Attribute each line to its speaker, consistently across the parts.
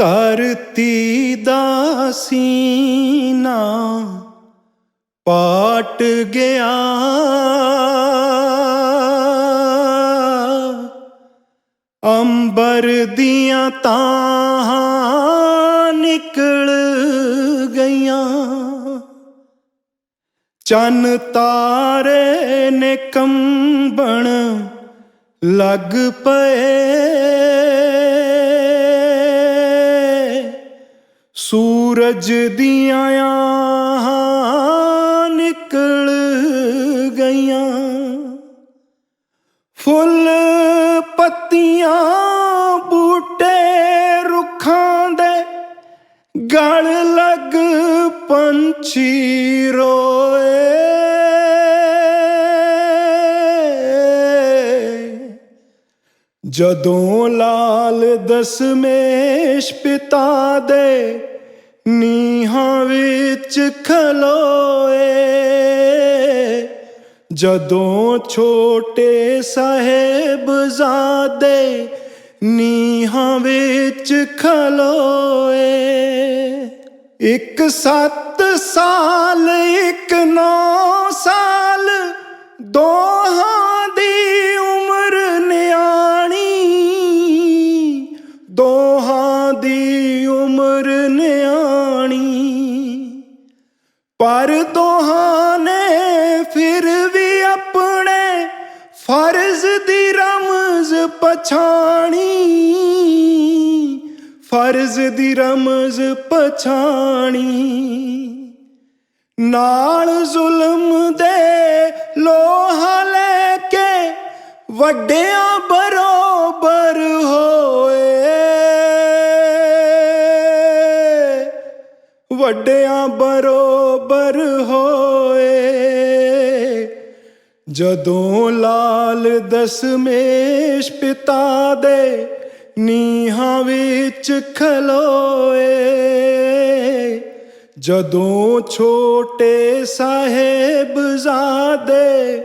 Speaker 1: ਧਰਤੀ ਦਾ ਸੀਨਾ ਪਾਟ ਗਿਆ। ਅੰਬਰ ਦੀਆਂ ਤਾਹਾਂ ਨਿਕਲ ਗਈਆਂ। ਚੰਨ ਤਾਰੇ ਨੇ ਕੰਬਣ ਲੱਗ ਪਏ। ਸੂਰਜ ਦੀਆਂ ਆਹਾਂ ਨਿਕਲ ਗਈਆਂ। ਫੁੱਲ ਪੱਤੀਆਂ ਬੂਟੇ ਰੁੱਖਾਂ ਦੇ ਗਲ ਲੱਗ ਪੰਛੀ ਰੋਏ। ਜਦੋਂ ਲਾਲ ਦਸਮੇਸ਼ ਪਿਤਾ ਦੇ ਨੀਹਾਂ ਵਿੱਚ ਖਲੋਏ। ਜਦੋਂ ਛੋਟੇ ਸਾਹਿਬਜ਼ਾਦੇ ਨੀਹਾਂ ਵਿੱਚ ਖਲੋਏ। ਇੱਕ ਸੱਤ ਸਾਲ, ਇੱਕ ਨੌ ਸਾਲ, ਦੋਹਾਂ ਪਰ ਦੋਹਾਂ ਨੇ ਫਿਰ ਵੀ ਆਪਣੇ ਫਰਜ਼ ਦੀ ਰਮਜ਼ ਪਛਾਣੀ। ਫਰਜ਼ ਦੀ ਰਮਜ਼ ਪਛਾਣੀ। ਨਾਲ ਜ਼ੁਲਮ ਦੇ ਲੋਹਾ ਲੈ ਕੇ ਵੱਡਿਆਂ ਵੱਡਿਆਂ ਬਰੋਬਰ ਹੋਏ। ਜਦੋਂ ਲਾਲ ਦਸਮੇਸ਼ ਪਿਤਾ ਦੇ ਨੀਹਾਂ ਵਿੱਚ ਖਲੋਏ। ਜਦੋਂ ਛੋਟੇ ਸਾਹਿਬਜ਼ਾਦੇ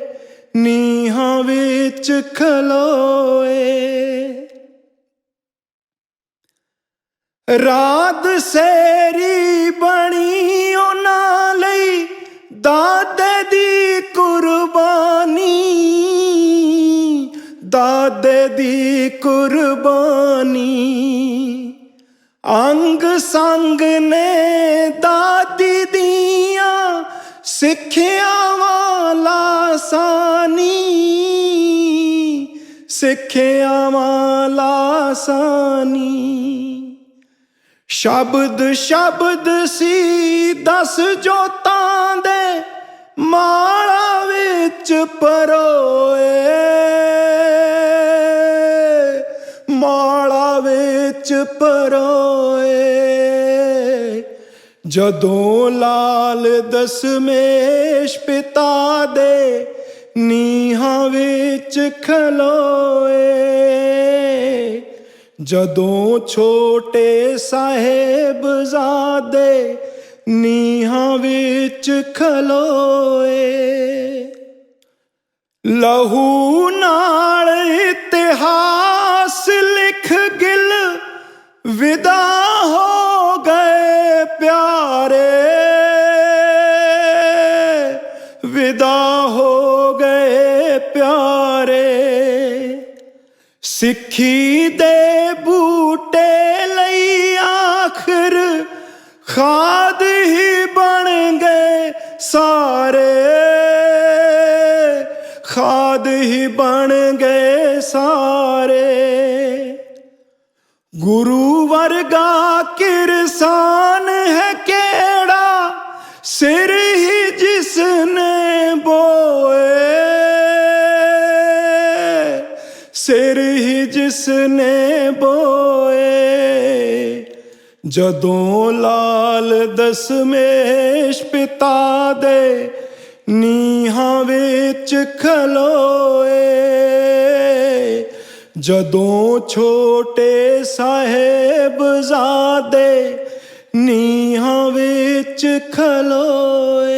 Speaker 1: ਨੀਹਾਂ ਵਿੱਚ ਖਲੋਏ। ਰਾਤ ਸੇਰੀ ਬਣੀ ਉਹਨਾਂ ਲਈ, ਦਾਦੇ ਦੀ ਕੁਰਬਾਨੀ। ਦਾਦੇ ਦੀ ਕੁਰਬਾਨੀ। ਅੰਗ ਸੰਗ ਨੇ ਦਾਦੀ ਦੀਆਂ ਸਿੱਖਿਆਵਾਂ ਲਾਸਾਨੀ। ਸਿੱਖਿਆਵਾਂ ਲਾਸਾਨੀ। ਸ਼ਬਦ ਸ਼ਬਦ ਸੀ, ਦਸ ਜੋਤਾਂ ਦੇ ਮਾਲਾ ਵਿੱਚ ਪਰੋਏ। ਮਾਲਾ ਵਿੱਚ ਪਰੋਏ। ਜਦੋਂ ਲਾਲ ਦਸਮੇਸ਼ ਪਿਤਾ ਦੇ ਨੀਹਾਂ ਵਿੱਚ ਖਲੋਏ। ਜਦੋਂ ਛੋਟੇ ਸਾਹਿਬਜ਼ਾਦੇ ਨੀਹਾਂ ਵਿੱਚ ਖਲੋਏ ਲਹੂ ਨਾਲ ਇਤਿਹਾਸ ਲਿਖ ਗਿਲ ਵਿਦਾ ਸਿੱਖੀ ਦੇ ਬੂਟੇ ਲਈ ਆਖਰ ਖਾਦ ਹੀ ਬਣ ਗਏ ਸਾਰੇ। ਖਾਦ ਹੀ ਬਣ ਗਏ ਸਾਰੇ। ਗੁਰੂ ਵਰਗਾ ਕਿਰਸਾਨ ਹੀ ਨੇ ਬੋਏ, ਜਦੋਂ ਲਾਲ ਦਸਮੇਸ਼ ਪਿਤਾ ਦੇ ਨੀਹਾਂ ਵਿੱਚ ਖਲੋਏ, ਜਦੋਂ ਛੋਟੇ ਸਾਹਿਬਜ਼ਾਦੇ ਨੀਹਾਂ ਵਿੱਚ ਖਲੋਏ